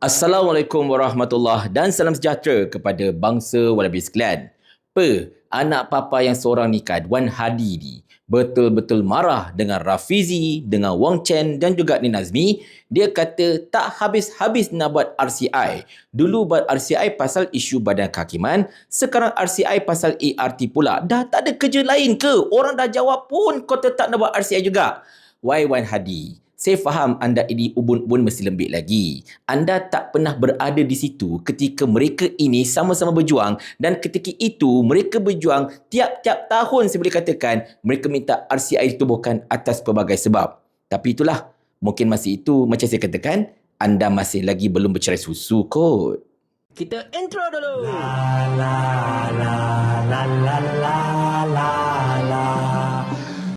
Assalamualaikum warahmatullahi dan salam sejahtera kepada bangsa walabi sekalian. Pe, anak papa yang seorang ni kan, Wan Hadi ni, betul-betul marah dengan Rafizi, dengan Wang Chen dan juga Ni Nazmi. Dia kata tak habis-habis nak buat RCI. Dulu buat RCI pasal isu badan kehakiman, sekarang RCI pasal ART pula. Dah tak ada kerja lain ke? Orang dah jawab pun kau tetap nak buat RCI juga. Why Wan Hadi? Saya faham anda ini ubun-ubun mesti lembik lagi. Anda tak pernah berada di situ ketika mereka ini sama-sama berjuang dan ketika itu mereka berjuang tiap-tiap tahun saya boleh katakan mereka minta RCI ditubuhkan atas pelbagai sebab. Tapi itulah, mungkin masih itu macam saya katakan, anda masih lagi belum bercerai susu kot. Kita intro dulu.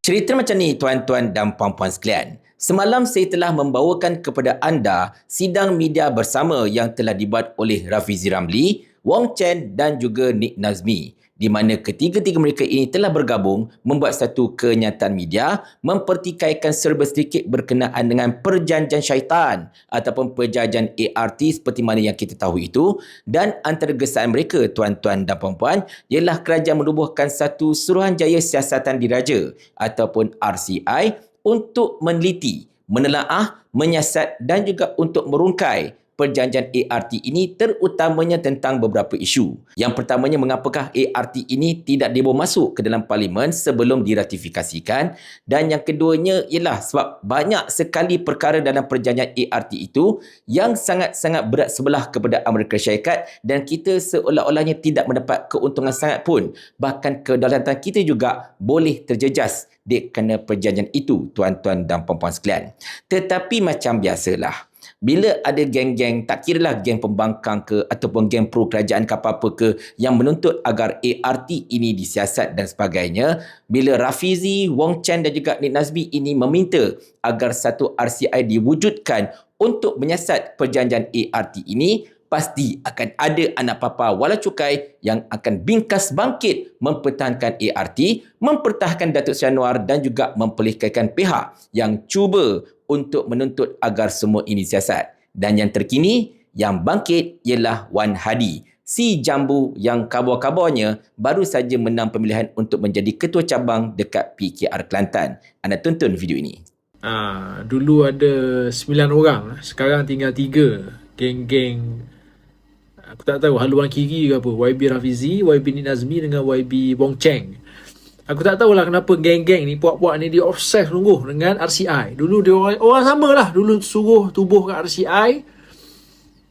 Cerita macam ni tuan-tuan dan puan-puan sekalian. Semalam saya telah membawakan kepada anda sidang media bersama yang telah dibuat oleh Rafizi Ramli, Wong Chen dan juga Nick Nazmi di mana ketiga-tiga mereka ini telah bergabung membuat satu kenyataan media mempertikaikan serba sedikit berkenaan dengan perjanjian syaitan ataupun perjanjian ART seperti mana yang kita tahu itu. Dan antara gesaan mereka tuan-tuan dan puan-puan ialah kerajaan menubuhkan satu Suruhanjaya Siasatan Diraja ataupun RCI untuk meneliti, menelaah, menyiasat dan juga untuk merungkai perjanjian ART ini terutamanya tentang beberapa isu. Yang pertamanya mengapakah ART ini tidak dibawa masuk ke dalam parlimen sebelum diratifikasikan dan yang keduanya ialah sebab banyak sekali perkara dalam perjanjian ART itu yang sangat-sangat berat sebelah kepada Amerika Syarikat dan kita seolah-olahnya tidak mendapat keuntungan sangat pun bahkan kedaulatan kita juga boleh terjejas di kena perjanjian itu tuan-tuan dan puan-puan sekalian. Tetapi macam biasalah bila ada geng-geng tak kiralah geng pembangkang ke ataupun geng pro kerajaan ke apa-apa ke yang menuntut agar ART ini disiasat dan sebagainya bila Rafizi, Wong Chen dan juga Nik Nazmi ini meminta agar satu RCI diwujudkan untuk menyiasat perjanjian ART ini pasti akan ada anak papa wala cukai yang akan bingkas bangkit mempertahankan ART, mempertahankan Datuk Seri Anwar dan juga mempelihkaikan pihak yang cuba untuk menuntut agar semua ini siasat. Dan yang terkini, yang bangkit ialah Wan Hadi, si jambu yang kabar-kabarnya baru saja menang pemilihan untuk menjadi ketua cabang dekat PKR Kelantan. Anda tonton video ini. Ah, dulu ada 9 orang, sekarang tinggal 3. Geng-geng aku tak tahu haluan kiri ke apa. YB Rafizi, YB Nazmi dengan YB Wong Cheng. Aku tak tahulah kenapa geng-geng ni puak-puak ni dia obses sungguh dengan RCI. Dulu dia orang, orang sama lah. Dulu suruh tubuh kat RCI.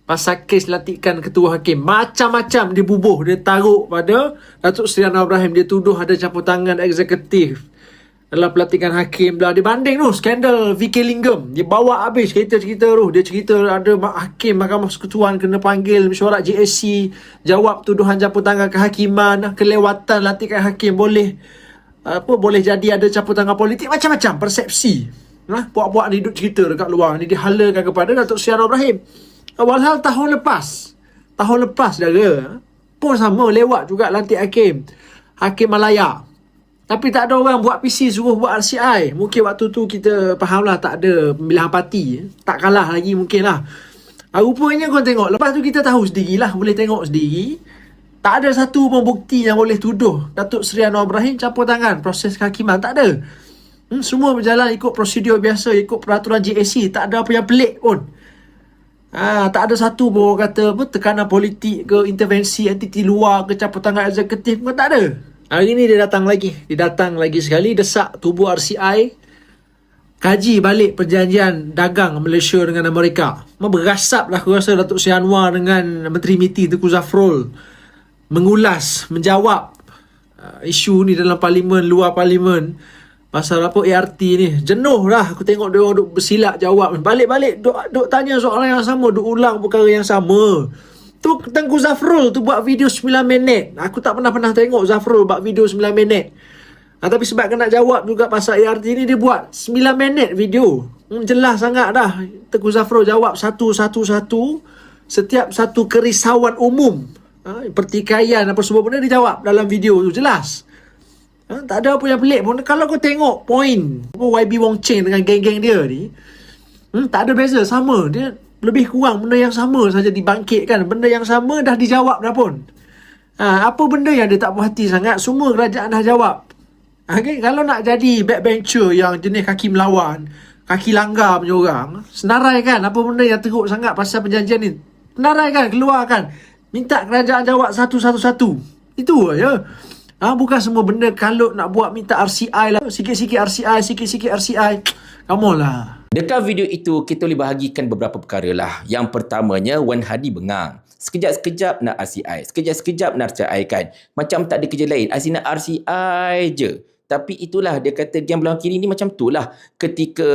Pasal kes latikan ketua hakim. Macam-macam dia bubuh. Dia taruh pada Datuk Seri Anwar Ibrahim. Dia tuduh ada campur tangan eksekutif. Dalam pelatihan hakim lah. Dia banding tu skandal VK Linggam. Dia bawa habis cerita-cerita tu. Dia cerita ada hakim Mahkamah Sekutuan kena panggil mesyuarat JSC. Jawab tuduhan campur tangan kehakiman. Kelewatan latihan hakim boleh apa boleh jadi ada campur tangan politik? Macam-macam persepsi. Nah puak-puak ni duduk cerita dekat luar ni dihalakan kepada Datuk Seri Ibrahim. Walhal tahun lepas tahun lepas dah pun sama lewat juga lantik hakim. Hakim Malaya. Tapi tak ada orang buat PC suruh buat RCI mungkin waktu tu kita faham lah tak ada pemilihan parti. Tak kalah lagi mungkin lah. Rupanya kau tengok lepas tu kita tahu sendirilah boleh tengok sendiri tak ada satu pun bukti yang boleh tuduh Datuk Seri Anwar Ibrahim campur tangan proses kehakiman. Tak ada. Hmm, semua berjalan ikut prosedur biasa, ikut peraturan GAC. Tak ada apa yang pelik pun. Ha, tak ada satu pun orang kata apa, tekanan politik ke intervensi entiti luar ke campur tangan eksekutif pun tak ada. Hari ni dia datang lagi. Dia datang lagi sekali desak tubuh RCI kaji balik perjanjian dagang Malaysia dengan Amerika. Berasap lah aku rasa Datuk Seri Anwar dengan Menteri MITI Tengku Zafrul mengulas, menjawab uh, isu ni dalam parlimen, luar parlimen pasal apa ART ni. Jenuh lah aku tengok dia orang duk bersilap jawab. Balik-balik duk, duk tanya soalan yang sama, duk ulang perkara yang sama. Tu Tengku Zafrul tu buat video 9 minit. Aku tak pernah-pernah tengok Zafrul buat video 9 minit. Ha, tapi sebab kena jawab juga pasal ART ni dia buat 9 minit video. Hmm, jelas sangat dah. Tengku Zafrul jawab satu-satu-satu setiap satu kerisauan umum ha, pertikaian apa semua benda dia jawab dalam video tu jelas ha, tak ada apa yang pelik pun kalau kau tengok point YB Wong Cheng dengan geng-geng dia ni hmm, tak ada beza sama dia lebih kurang benda yang sama saja dibangkitkan. Benda yang sama dah dijawab dah pun. Ha, apa benda yang dia tak puas hati sangat, semua kerajaan dah jawab. Okay, kalau nak jadi backbencher yang jenis kaki melawan, kaki langgar punya orang, senarai kan apa benda yang teruk sangat pasal perjanjian ni. Senarai kan, keluarkan. Minta kerajaan jawab satu-satu-satu. Itu aja. Ha, bukan semua benda kalau nak buat minta RCI lah. Sikit-sikit RCI, sikit-sikit RCI. Come on lah. Dekat video itu, kita boleh bahagikan beberapa perkara lah. Yang pertamanya, Wan Hadi bengang. Sekejap-sekejap nak RCI. Sekejap-sekejap nak RCI kan. Macam tak ada kerja lain. Asyik nak RCI je. Tapi itulah dia kata game belakang kiri ni macam tu lah. Ketika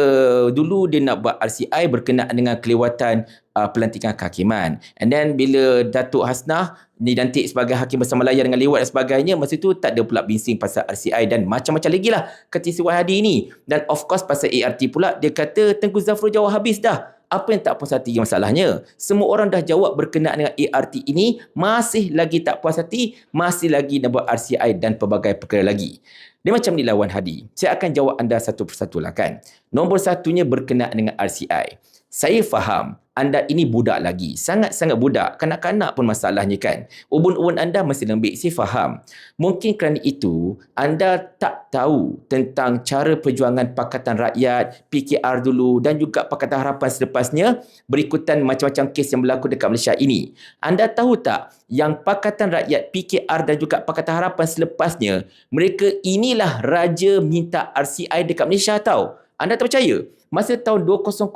dulu dia nak buat RCI berkenaan dengan kelewatan uh, pelantikan kehakiman. And then bila Datuk Hasnah dilantik sebagai hakim bersama layar dengan lewat dan sebagainya, masa tu tak ada pula binsing pasal RCI dan macam-macam lagi lah si Wahadi ni. Dan of course pasal ART pula, dia kata Tengku Zafrul jawab habis dah. Apa yang tak puas hati masalahnya? Semua orang dah jawab berkenaan dengan ART ini, masih lagi tak puas hati, masih lagi nak buat RCI dan pelbagai perkara lagi. Dia macam ni lawan Hadi. Saya akan jawab anda satu persatu lah kan. Nombor satunya berkenaan dengan RCI. Saya faham anda ini budak lagi. Sangat-sangat budak. Kanak-kanak pun masalahnya kan. Ubun-ubun anda masih lembik. Saya faham. Mungkin kerana itu, anda tak tahu tentang cara perjuangan Pakatan Rakyat, PKR dulu dan juga Pakatan Harapan selepasnya berikutan macam-macam kes yang berlaku dekat Malaysia ini. Anda tahu tak yang Pakatan Rakyat, PKR dan juga Pakatan Harapan selepasnya, mereka inilah raja minta RCI dekat Malaysia tahu. Anda tak percaya? Masa tahun 2009,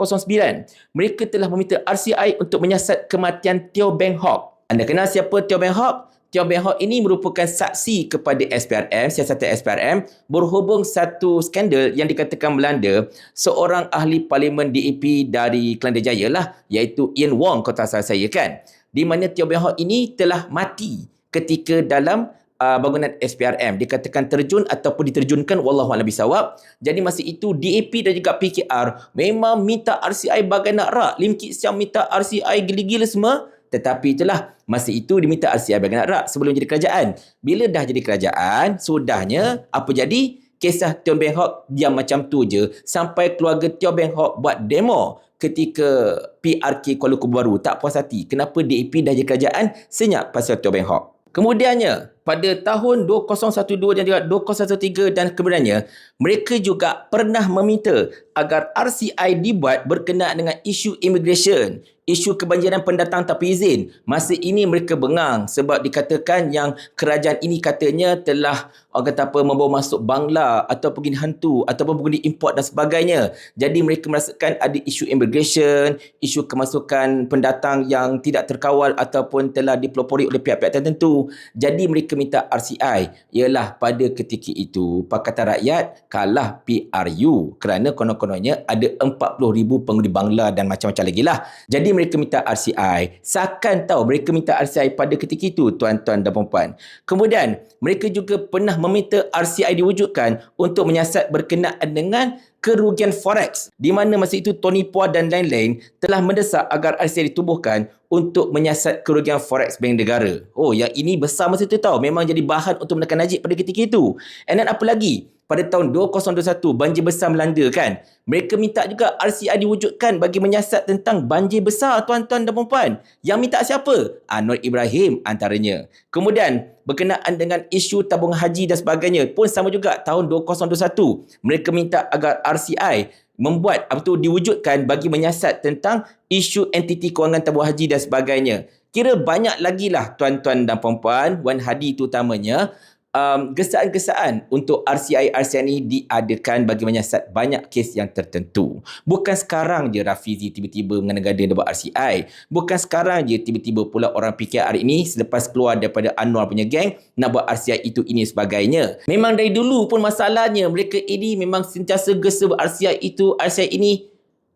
mereka telah meminta RCI untuk menyiasat kematian Teo Beng Hock. Anda kenal siapa Teo Beng Hock? Teo Beng Hock ini merupakan saksi kepada SPRM, siasatan SPRM, berhubung satu skandal yang dikatakan melanda seorang ahli parlimen DAP dari Kelanda Jaya lah, iaitu Ian Wong, kata saya kan. Di mana Teo Beng Hock ini telah mati ketika dalam uh, bangunan SPRM dikatakan terjun ataupun diterjunkan wallahu a'lam bisawab. Jadi masa itu DAP dan juga PKR memang minta RCI bagai nak rak. Lim Kit Siam minta RCI gila-gila semua. Tetapi itulah masa itu diminta RCI bagai nak rak sebelum jadi kerajaan. Bila dah jadi kerajaan, sudahnya apa jadi? Kisah Teo Beng Hock diam macam tu je sampai keluarga Teo Beng Hock buat demo ketika PRK Kuala Lumpur baru tak puas hati. Kenapa DAP dah jadi kerajaan senyap pasal Teo Beng Hock? Kemudiannya, pada tahun 2012 dan juga 2013 dan kemudiannya, mereka juga pernah meminta agar RCI dibuat berkenaan dengan isu immigration, isu kebanjiran pendatang tanpa izin. Masa ini mereka bengang sebab dikatakan yang kerajaan ini katanya telah orang kata apa membawa masuk bangla atau pergi hantu ataupun pergi import dan sebagainya. Jadi mereka merasakan ada isu immigration, isu kemasukan pendatang yang tidak terkawal ataupun telah dipelopori oleh pihak-pihak tertentu. Jadi mereka minta RCI ialah pada ketika itu Pakatan Rakyat kalah PRU kerana konon-kononnya ada 40,000 pengundi Bangla dan macam-macam lagi lah. Jadi mereka minta RCI. Seakan tahu mereka minta RCI pada ketika itu tuan-tuan dan puan-puan. Kemudian mereka juga pernah meminta RCI diwujudkan untuk menyiasat berkenaan dengan kerugian forex di mana masa itu Tony Pua dan lain-lain telah mendesak agar RCI ditubuhkan untuk menyiasat kerugian forex bank negara. Oh, yang ini besar masa itu tahu. Memang jadi bahan untuk menekan Najib pada ketika itu. And then apa lagi? Pada tahun 2021 banjir besar melanda kan. Mereka minta juga RCI diwujudkan bagi menyiasat tentang banjir besar tuan-tuan dan puan Yang minta siapa? Anwar Ibrahim antaranya. Kemudian berkenaan dengan isu tabung haji dan sebagainya pun sama juga tahun 2021. Mereka minta agar RCI membuat apa tu diwujudkan bagi menyiasat tentang isu entiti kewangan tabung haji dan sebagainya. Kira banyak lagi lah tuan-tuan dan puan-puan, Wan Hadi terutamanya, um, gesaan-gesaan untuk RCI-RCI ini diadakan bagi menyiasat banyak kes yang tertentu. Bukan sekarang je Rafizi tiba-tiba mengada-gada dia buat RCI. Bukan sekarang je tiba-tiba pula orang PKR ini selepas keluar daripada Anwar punya geng nak buat RCI itu ini sebagainya. Memang dari dulu pun masalahnya mereka ini memang sentiasa gesa buat RCI itu, RCI ini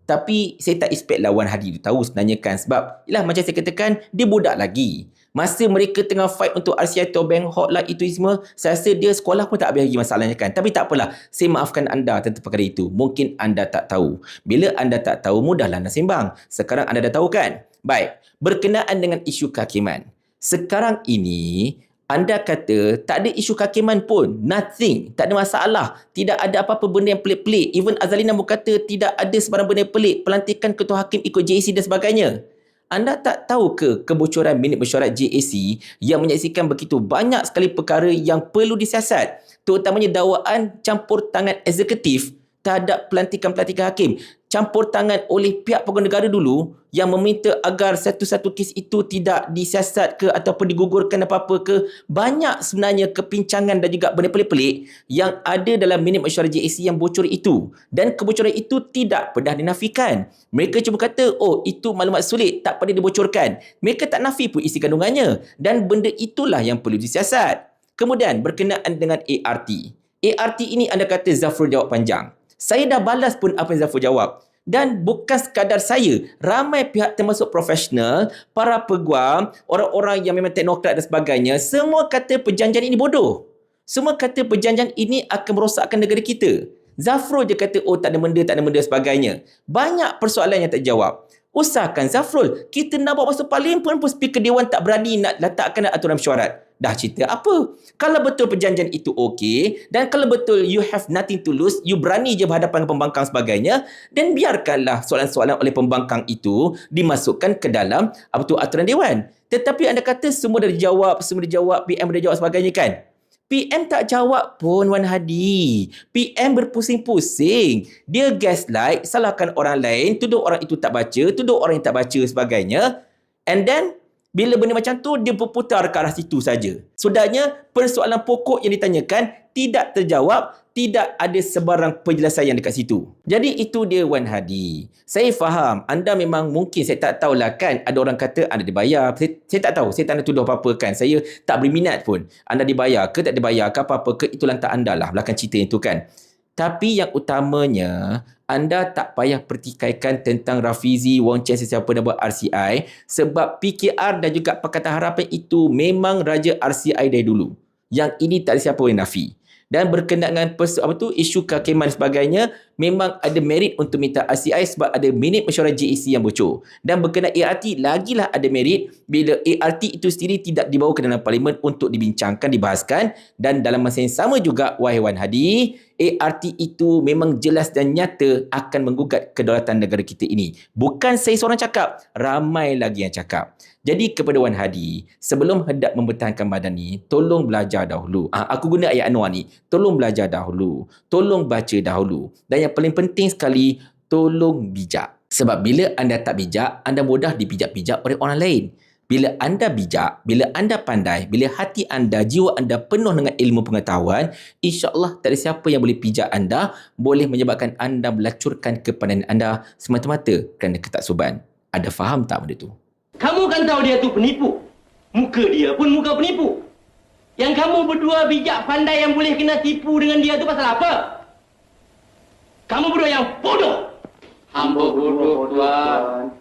tapi saya tak expect lawan Hadi tu tahu sebenarnya kan sebab yalah macam saya katakan dia budak lagi. Masa mereka tengah fight untuk RCI Tobeng Hot lah itu semua, saya rasa dia sekolah pun tak habis lagi masalahnya kan. Tapi tak apalah, saya maafkan anda tentang perkara itu. Mungkin anda tak tahu. Bila anda tak tahu, mudahlah nak sembang. Sekarang anda dah tahu kan? Baik, berkenaan dengan isu kehakiman. Sekarang ini, anda kata tak ada isu kehakiman pun. Nothing. Tak ada masalah. Tidak ada apa-apa benda yang pelik-pelik. Even Azalina pun kata tidak ada sebarang benda pelik. Pelantikan ketua hakim ikut JAC dan sebagainya. Anda tak tahu ke kebocoran minit mesyuarat JAC yang menyaksikan begitu banyak sekali perkara yang perlu disiasat. Terutamanya dakwaan campur tangan eksekutif terhadap pelantikan-pelantikan hakim campur tangan oleh pihak pegawai negara dulu yang meminta agar satu-satu kes itu tidak disiasat ke ataupun digugurkan apa-apa ke banyak sebenarnya kepincangan dan juga benda pelik-pelik yang ada dalam minit mesyuarat JAC yang bocor itu. Dan kebocoran itu tidak pernah dinafikan. Mereka cuma kata oh itu maklumat sulit tak pernah dibocorkan. Mereka tak nafi pun isi kandungannya. Dan benda itulah yang perlu disiasat. Kemudian berkenaan dengan ART ART ini anda kata Zafrul jawab panjang saya dah balas pun apa yang Zafur jawab. Dan bukan sekadar saya, ramai pihak termasuk profesional, para peguam, orang-orang yang memang teknokrat dan sebagainya, semua kata perjanjian ini bodoh. Semua kata perjanjian ini akan merosakkan negara kita. Zafrul je kata, oh tak ada benda, tak ada benda sebagainya. Banyak persoalan yang tak jawab. Usahakan Zafrul, kita nak bawa masuk parlimen pun, pun speaker Dewan tak berani nak letakkan aturan mesyuarat. Dah cerita apa? Kalau betul perjanjian itu okey dan kalau betul you have nothing to lose, you berani je berhadapan dengan pembangkang sebagainya, dan biarkanlah soalan-soalan oleh pembangkang itu dimasukkan ke dalam apa tu aturan dewan. Tetapi anda kata semua dah dijawab, semua dijawab, PM dah jawab sebagainya kan? PM tak jawab pun Wan Hadi. PM berpusing-pusing. Dia gaslight, salahkan orang lain, tuduh orang itu tak baca, tuduh orang yang tak baca sebagainya. And then bila benda macam tu, dia berputar ke arah situ saja. Sudahnya, persoalan pokok yang ditanyakan tidak terjawab, tidak ada sebarang penjelasan yang dekat situ. Jadi itu dia Wan Hadi. Saya faham, anda memang mungkin, saya tak tahulah kan, ada orang kata anda dibayar. Saya, saya tak tahu, saya tak nak tuduh apa-apa kan. Saya tak beri minat pun. Anda dibayar ke tak dibayar ke apa-apa ke, itu lantak anda lah belakang cerita itu kan. Tapi yang utamanya, anda tak payah pertikaikan tentang Rafizi, Wong Chen sesiapa yang buat RCI sebab PKR dan juga Pakatan Harapan itu memang raja RCI dari dulu. Yang ini tak ada siapa yang nafi dan berkenaan dengan pers- apa tu isu kehakiman sebagainya memang ada merit untuk minta RCI sebab ada minit mesyuarat JEC yang bocor dan berkenaan ART lagilah ada merit bila ART itu sendiri tidak dibawa ke dalam parlimen untuk dibincangkan dibahaskan dan dalam masa yang sama juga wahai Wan Hadi ART itu memang jelas dan nyata akan menggugat kedaulatan negara kita ini. Bukan saya seorang cakap, ramai lagi yang cakap. Jadi kepada Wan Hadi, sebelum hendak mempertahankan badan ni, tolong belajar dahulu. Ah, aku guna ayat Anwar ni. Tolong belajar dahulu. Tolong baca dahulu. Dan yang paling penting sekali, tolong bijak. Sebab bila anda tak bijak, anda mudah dipijak-pijak oleh orang lain. Bila anda bijak, bila anda pandai, bila hati anda, jiwa anda penuh dengan ilmu pengetahuan, insya-Allah tak ada siapa yang boleh pijak anda, boleh menyebabkan anda melacurkan kepandaian anda semata-mata kerana ketaksuban. Ada faham tak benda tu? Kamu kan tahu dia tu penipu. Muka dia pun muka penipu. Yang kamu berdua bijak pandai yang boleh kena tipu dengan dia tu pasal apa? Kamu berdua yang bodoh. Hamba bodoh, Tuan.